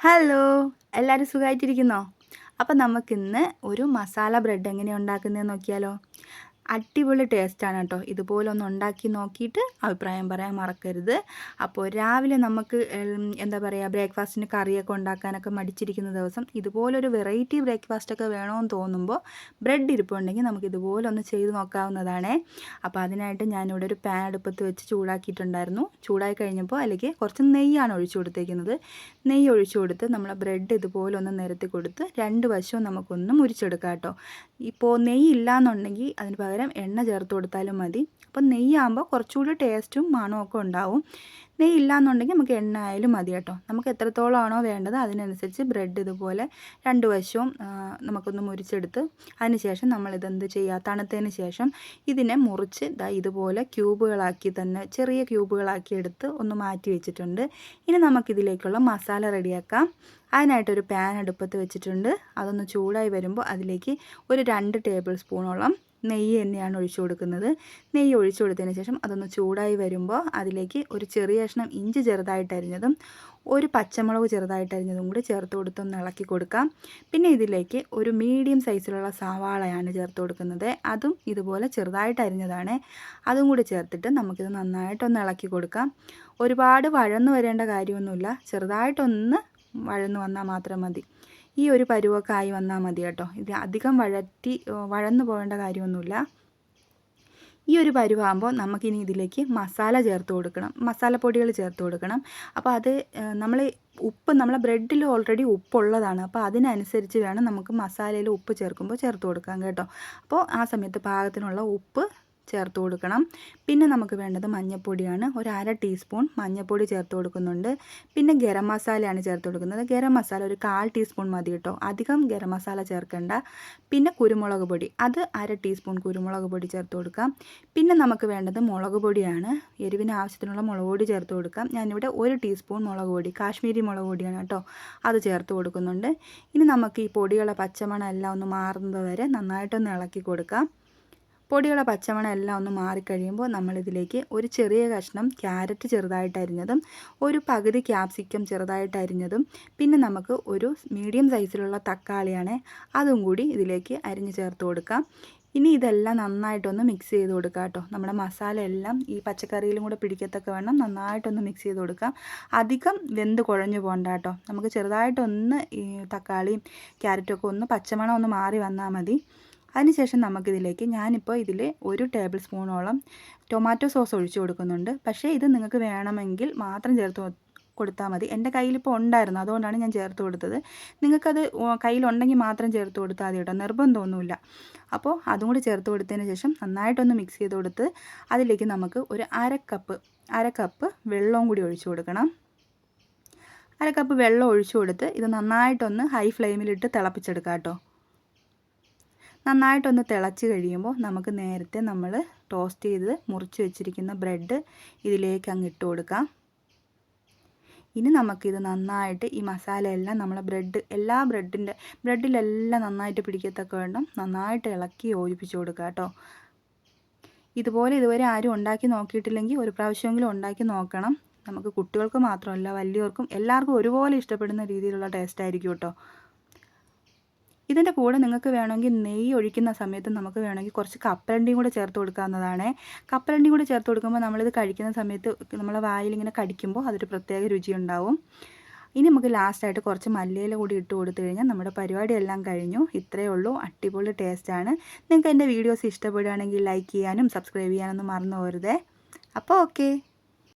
Hello എല്ലാവരും സുഖമായിട്ടിരിക്കുന്നോ അപ്പം നമുക്കിന്ന് ഒരു മസാല ബ്രെഡ് എങ്ങനെയാണ് ഉണ്ടാക്കുന്നതെന്ന് നോക്കിയാലോ. അടിപൊളി ടേസ്റ്റാണ് കേട്ടോ ഇതുപോലെ ഒന്ന് ഉണ്ടാക്കി നോക്കിയിട്ട് അഭിപ്രായം പറയാൻ മറക്കരുത്. അപ്പോൾ രാവിലെ നമുക്ക് എന്താ പറയുക ബ്രേക്ക്ഫാസ്റ്റിന് കറിയൊക്കെ ഉണ്ടാക്കാനൊക്കെ മടിച്ചിരിക്കുന്ന ദിവസം ഇതുപോലൊരു വെറൈറ്റി ബ്രേക്ക്ഫാസ്റ്റൊക്കെ വേണമെന്ന് തോന്നുമ്പോൾ ബ്രെഡ് ഇരിപ്പുണ്ടെങ്കിൽ നമുക്ക് ഇതുപോലെ ഒന്ന് ചെയ്ത് നോക്കാവുന്നതാണ്. അപ്പോൾ അതിനായിട്ട് ഞാനിവിടെ ഒരു പാൻ അടുപ്പത്ത് വെച്ച് ചൂടാക്കിയിട്ടുണ്ടായിരുന്നു. ചൂടായി കഴിഞ്ഞപ്പോൾ അല്ലെങ്കിൽ കുറച്ച് നെയ്യാണ് ഒഴിച്ചു കൊടുത്തേക്കുന്നത്. നെയ്യ് ഒഴിച്ചു കൊടുത്ത് നമ്മൾ ബ്രെഡ് ഇതുപോലെ ഒന്ന് നിരത്തി കൊടുത്ത് രണ്ട് വശവും നമുക്കൊന്ന് മുരിച്ചെടുക്കാം കേട്ടോ ഇപ്പോൾ നെയ്യ് ഇല്ലാന്നുണ്ടെങ്കിൽ അതിന് പകരം എണ്ണ ചേർത്ത് കൊടുത്താലും മതി. അപ്പം നെയ്യാകുമ്പോൾ കുറച്ചുകൂടി ടേസ്റ്റും മണവും ഒക്കെ ഉണ്ടാവും. നെയ്യ് ഇല്ലാന്നുണ്ടെങ്കിൽ നമുക്ക് എണ്ണ ആയാലും മതി കേട്ടോ. നമുക്ക് എത്രത്തോളമാണോ വേണ്ടത് അതിനനുസരിച്ച് ബ്രെഡ് ഇതുപോലെ രണ്ട് വശവും നമുക്കൊന്ന് നമുക്കൊന്ന് മുരിച്ചെടുത്ത് അതിനുശേഷം നമ്മൾ ഇതെന്ത് ചെയ്യുക? തണുത്തതിന് ശേഷം ഇതിനെ മുറിച്ച് ഇതാ ഇതുപോലെ ക്യൂബുകളാക്കി തന്നെ ചെറിയ ക്യൂബുകളാക്കി എടുത്ത് ഒന്ന് മാറ്റി വെച്ചിട്ടുണ്ട്. ഇനി നമുക്കിതിലേക്കുള്ള മസാല റെഡിയാക്കാം. അതിനായിട്ടൊരു പാൻ അടുപ്പത്ത് വെച്ചിട്ടുണ്ട്. അതൊന്ന് ചൂടായി വരുമ്പോൾ അതിലേക്ക് ഒരു രണ്ട് ടേബിൾ സ്പൂണോളം നെയ്യ് തന്നെയാണ് ഒഴിച്ചു കൊടുക്കുന്നത്. നെയ്യ് ഒഴിച്ചു കൊടുത്തതിന് ശേഷം അതൊന്ന് ചൂടായി വരുമ്പോൾ അതിലേക്ക് ഒരു ചെറിയ കഷ്ണം ഇഞ്ചി ചെറുതായിട്ട് അരിഞ്ഞതും ഒരു പച്ചമുളക് ചെറുതായിട്ട് അരിഞ്ഞതും കൂടി ചേർത്ത് കൊടുത്തൊന്ന് ഇളക്കി കൊടുക്കാം. പിന്നെ ഇതിലേക്ക് ഒരു മീഡിയം സൈസിലുള്ള സവാളയാണ് ചേർത്ത് കൊടുക്കുന്നത്. അതും ഇതുപോലെ ചെറുതായിട്ട് അരിഞ്ഞതാണ്. അതും കൂടി ചേർത്തിട്ട് നമുക്കിത് നന്നായിട്ടൊന്ന് ഇളക്കി കൊടുക്കാം. ഒരുപാട് വഴന്നു വരേണ്ട കാര്യമൊന്നുമില്ല. ചെറുതായിട്ടൊന്ന് വഴന്നു വന്നാൽ മാത്രം മതി. ഈ ഒരു പരുവൊക്കെ ആയി വന്നാൽ മതി കേട്ടോ. ഇത് അധികം വഴറ്റി വഴന്നു പോകേണ്ട കാര്യമൊന്നുമില്ല. ഈ ഒരു പരുവാകുമ്പോൾ നമുക്കിനി ഇതിലേക്ക് മസാല ചേർത്ത് കൊടുക്കണം. മസാലപ്പൊടികൾ ചേർത്ത് കൊടുക്കണം. അപ്പോൾ അത് നമ്മൾ ഉപ്പ് നമ്മളെ ബ്രെഡിൽ ഓൾറെഡി ഉപ്പുള്ളതാണ്. അപ്പോൾ അതിനനുസരിച്ച് വേണം നമുക്ക് മസാലയിൽ ഉപ്പ് ചേർക്കുമ്പോൾ ചേർത്ത് കൊടുക്കാൻ കേട്ടോ. അപ്പോൾ ആ സമയത്ത് പാകത്തിനുള്ള ഉപ്പ് ചേർത്ത് കൊടുക്കണം. പിന്നെ നമുക്ക് വേണ്ടത് മഞ്ഞൾപ്പൊടിയാണ് ഒരു അര ടീസ്പൂൺ മഞ്ഞൾപ്പൊടി ചേർത്ത് കൊടുക്കുന്നുണ്ട്. പിന്നെ ഗരം മസാലയാണ് ചേർത്ത് കൊടുക്കുന്നത്. ഗരം മസാല ഒരു കാൽ ടീസ്പൂൺ മതി കേട്ടോ. അധികം ഗരം മസാല ചേർക്കേണ്ട. പിന്നെ കുരുമുളക് പൊടി. അത് അര ടീസ്പൂൺ കുരുമുളക് പൊടി ചേർത്ത് കൊടുക്കാം. പിന്നെ നമുക്ക് വേണ്ടത് മുളക് പൊടിയാണ്. എരിവിന് ആവശ്യത്തിനുള്ള മുളക് പൊടി ചേർത്ത് കൊടുക്കാം. ഞാനിവിടെ ഒരു ടീസ്പൂൺ മുളക് പൊടി കാശ്മീരി മുളക് പൊടിയാണ് കേട്ടോ. അത് ചേർത്ത് കൊടുക്കുന്നുണ്ട്. ഇനി നമുക്ക് ഈ പൊടികളെ പച്ചമണം എല്ലാം ഒന്ന് മാറുന്നത് വരെ നന്നായിട്ടൊന്ന് ഇളക്കി കൊടുക്കാം. പൊടികളെ പച്ചമണം എല്ലാം ഒന്ന് മാറിക്കഴിയുമ്പോൾ നമ്മളിതിലേക്ക് ഒരു ചെറിയ കഷ്ണം ക്യാരറ്റ് ചെറുതായിട്ട് അരിഞ്ഞതും ഒരു പകുതി ക്യാപ്സിക്കം ചെറുതായിട്ട് അരിഞ്ഞതും പിന്നെ നമുക്ക് ഒരു മീഡിയം സൈസിലുള്ള തക്കാളിയാണ് അതും കൂടി ഇതിലേക്ക് അരിഞ്ഞ് ചേർത്ത് കൊടുക്കാം ഇനി ഇതെല്ലാം നന്നായിട്ടൊന്ന് മിക്സ് ചെയ്ത് കൊടുക്കാം കേട്ടോ. നമ്മുടെ മസാല എല്ലാം ഈ പച്ചക്കറിയിലും കൂടെ പിടിക്കത്തക്ക വേണം നന്നായിട്ടൊന്ന് മിക്സ് ചെയ്ത് കൊടുക്കാം അധികം വെന്ത് കുഴഞ്ഞു പോകണ്ട കേട്ടോ. നമുക്ക് ചെറുതായിട്ടൊന്ന് ഈ തക്കാളിയും ക്യാരറ്റും ഒക്കെ ഒന്ന് പച്ചമണം ഒന്ന് മാറി വന്നാൽ മതി. അതിനുശേഷം നമുക്കിതിലേക്ക് ഞാനിപ്പോൾ ഇതിൽ ഒരു ടേബിൾ സ്പൂണോളം ടൊമാറ്റോ സോസ് ഒഴിച്ചു കൊടുക്കുന്നുണ്ട്. പക്ഷേ ഇത് നിങ്ങൾക്ക് വേണമെങ്കിൽ മാത്രം ചേർത്ത് കൊടുത്താൽ മതി. എന്റെ കയ്യിലിപ്പോൾ ഉണ്ടായിരുന്നു. അതുകൊണ്ടാണ് ഞാൻ ചേർത്ത് കൊടുത്തത്. നിങ്ങൾക്കത് കയ്യിലുണ്ടെങ്കിൽ മാത്രം ചേർത്ത് കൊടുത്താൽ മതി കേട്ടോ. നിർബന്ധമൊന്നുമില്ല. അപ്പോൾ അതും കൂടി ചേർത്ത് കൊടുത്തതിന് ശേഷം നന്നായിട്ടൊന്ന് മിക്സ് ചെയ്ത് കൊടുത്ത് അതിലേക്ക് നമുക്ക് ഒരു അര കപ്പ് അര കപ്പ് വെള്ളവും കൂടി ഒഴിച്ചു കൊടുക്കണം. അര കപ്പ് വെള്ളം ഒഴിച്ചു കൊടുത്ത് ഇത് നന്നായിട്ടൊന്ന് ഹൈ ഫ്ലെയിമിലിട്ട് തിളപ്പിച്ചെടുക്കാം കേട്ടോ. നന്നായിട്ടൊന്ന് തിളച്ച് കഴിയുമ്പോൾ നമുക്ക് നേരത്തെ നമ്മൾ ടോസ്റ്റ് ചെയ്ത് മുറിച്ച് വെച്ചിരിക്കുന്ന ബ്രെഡ് ഇതിലേക്ക് അങ്ങ് ഇട്ട് കൊടുക്കാം. ഇനി നമുക്കിത് നന്നായിട്ട് ഈ മസാല എല്ലാം നമ്മളെ ബ്രെഡ് എല്ലാ ബ്രെഡിന്റെ ബ്രെഡിലെല്ലാം നന്നായിട്ട് പിടിക്കത്തക്ക വേണം നന്നായിട്ട് ഇളക്കി യോജിപ്പിച്ച് കൊടുക്കുക കേട്ടോ. ഇതുപോലെ ഇതുവരെ ആരും ഉണ്ടാക്കി നോക്കിയിട്ടില്ലെങ്കിൽ ഒരു പ്രാവശ്യമെങ്കിലും ഉണ്ടാക്കി നോക്കണം. നമുക്ക് കുട്ടികൾക്ക് മാത്രമല്ല വലിയവർക്കും എല്ലാവർക്കും ഒരുപോലെ ഇഷ്ടപ്പെടുന്ന രീതിയിലുള്ള ടേസ്റ്റ് ആയിരിക്കും കേട്ടോ. ഇതിന്റെ കൂടെ നിങ്ങൾക്ക് വേണമെങ്കിൽ നെയ്യ് ഒഴിക്കുന്ന സമയത്ത് നമുക്ക് വേണമെങ്കിൽ കുറച്ച് കപ്പലണ്ടിയും കൂടെ ചേർത്ത് കൊടുക്കാവുന്നതാണ്. കപ്പലണ്ടിയും കൂടെ ചേർത്ത് കൊടുക്കുമ്പോൾ നമ്മളിത് കഴിക്കുന്ന സമയത്ത് നമ്മളെ വായിൽ ഇങ്ങനെ കടിക്കുമ്പോൾ അതൊരു പ്രത്യേക രുചി ഉണ്ടാവും ഇനി നമുക്ക് ലാസ്റ്റായിട്ട് കുറച്ച് മല്ലിയില കൂടി ഇട്ട് കൊടുത്തു കഴിഞ്ഞാൽ നമ്മുടെ പരിപാടി എല്ലാം കഴിഞ്ഞു. ഇത്രയേ ഉള്ളൂ. അടിപൊളി ടേസ്റ്റാണ് നിങ്ങൾക്ക് എന്റെ വീഡിയോസ് ഇഷ്ടപ്പെടുകയാണെങ്കിൽ ലൈക്ക് ചെയ്യാനും സബ്സ്ക്രൈബ് ചെയ്യാനൊന്നും മറന്നു പോരുതേ. അപ്പോൾ ഓക്കെ